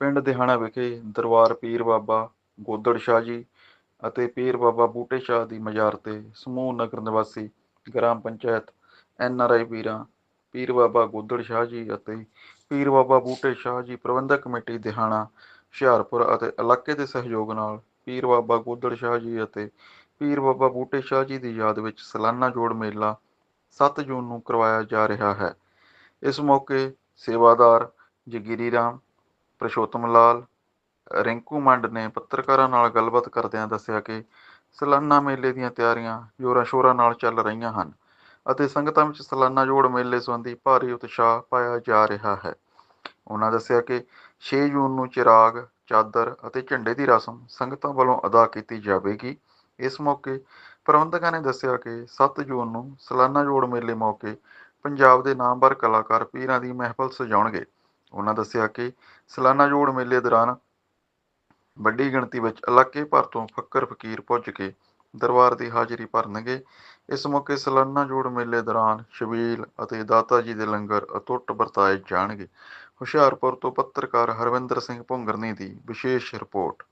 ਪਿੰਡ ਦਿਹਾਣਾ ਵਿਖੇ ਦਰਬਾਰ ਪੀਰ ਬਾਬਾ ਗੋਦੜ ਸ਼ਾਹ ਜੀ ਅਤੇ ਪੀਰ ਬਾਬਾ ਬੂਟੇ ਸ਼ਾਹ ਦੀ ਮਜ਼ਾਰ ਤੇ ਸਮੂਹ ਨਗਰ ਨਿਵਾਸੀ ਗ੍ਰਾਮ ਪੰਚਾਇਤ ਐਨ ਆਰ ਆਈ ਪੀਰਾਂ, ਪੀਰ ਬਾਬਾ ਗੋਦੜ ਸ਼ਾਹ ਜੀ ਅਤੇ ਪੀਰ ਬਾਬਾ ਬੂਟੇ ਸ਼ਾਹ ਜੀ ਪ੍ਰਬੰਧਕ ਕਮੇਟੀ ਦਿਹਾਣਾ, ਹੁਸ਼ਿਆਰਪੁਰ ਅਤੇ ਇਲਾਕੇ ਦੇ ਸਹਿਯੋਗ ਨਾਲ ਪੀਰ ਬਾਬਾ ਗੋਦੜ ਸ਼ਾਹ ਜੀ ਅਤੇ ਪੀਰ ਬਾਬਾ ਬੂਟੇ ਸ਼ਾਹ ਜੀ ਦੀ ਯਾਦ ਵਿੱਚ ਸਾਲਾਨਾ ਜੋੜ ਮੇਲਾ 7 ਜੂਨ ਨੂੰ ਕਰਵਾਇਆ ਜਾ ਰਿਹਾ ਹੈ। ਇਸ ਮੌਕੇ ਸੇਵਾਦਾਰ ਜਗੀਰੀ ਰਾਮ ਪ੍ਰਸ਼ੋਤਮ ਲਾਲ, ਰਿੰਕੂ ਮੰਡ ਨੇ ਪੱਤਰਕਾਰਾਂ ਨਾਲ ਗੱਲਬਾਤ ਕਰਦਿਆਂ ਦੱਸਿਆ ਕਿ ਸਾਲਾਨਾ ਮੇਲੇ ਦੀਆਂ ਤਿਆਰੀਆਂ ਜ਼ੋਰਾਂ ਸ਼ੋਰਾਂ ਨਾਲ ਚੱਲ ਰਹੀਆਂ ਹਨ ਅਤੇ ਸੰਗਤਾਂ ਵਿੱਚ ਸਲਾਨਾ ਜੋੜ ਮੇਲੇ ਸੰਬੰਧੀ ਭਾਰੀ ਉਤਸ਼ਾਹ ਪਾਇਆ ਜਾ ਰਿਹਾ ਹੈ। ਉਹਨਾਂ ਦੱਸਿਆ ਕਿ 6 ਜੂਨ ਨੂੰ ਚਿਰਾਗ, ਚਾਦਰ ਅਤੇ ਝੰਡੇ ਦੀ ਰਸਮ ਸੰਗਤਾਂ ਵੱਲੋਂ ਅਦਾ ਕੀਤੀ ਜਾਵੇਗੀ। ਇਸ ਮੌਕੇ ਪ੍ਰਬੰਧਕਾਂ ਨੇ ਦੱਸਿਆ ਕਿ 7 ਜੂਨ ਨੂੰ ਸਾਲਾਨਾ ਜੋੜ ਮੇਲੇ ਮੌਕੇ ਪੰਜਾਬ ਦੇ ਨਾਮਵਰ ਕਲਾਕਾਰ ਪੀਰਾਂ ਦੀ ਮਹਿਫਲ ਸਜਾਉਣਗੇ। ਉਹਨਾਂ ਦੱਸਿਆ ਕਿ ਸਾਲਾਨਾ ਜੋੜ ਮੇਲੇ ਦੌਰਾਨ ਵੱਡੀ ਗਿਣਤੀ ਵਿੱਚ ਇਲਾਕੇ ਭਰ ਤੋਂ ਫੱਕਰ ਫਕੀਰ ਪੁੱਜ ਕੇ ਦਰਬਾਰ ਦੀ ਹਾਜ਼ਰੀ ਭਰਨਗੇ। ਇਸ ਮੌਕੇ ਸਾਲਾਨਾ ਜੋੜ ਮੇਲੇ ਦੌਰਾਨ ਸ਼ਬੀਲ ਅਤੇ ਦਾਤਾ ਜੀ ਦੇ ਲੰਗਰ ਅਤੁੱਟ ਵਰਤਾਏ ਜਾਣਗੇ। ਹੁਸ਼ਿਆਰਪੁਰ ਤੋਂ ਪੱਤਰਕਾਰ ਹਰਵਿੰਦਰ ਸਿੰਘ ਭੁੰਗਰਨੀ ਦੀ ਵਿਸ਼ੇਸ਼ ਰਿਪੋਰਟ।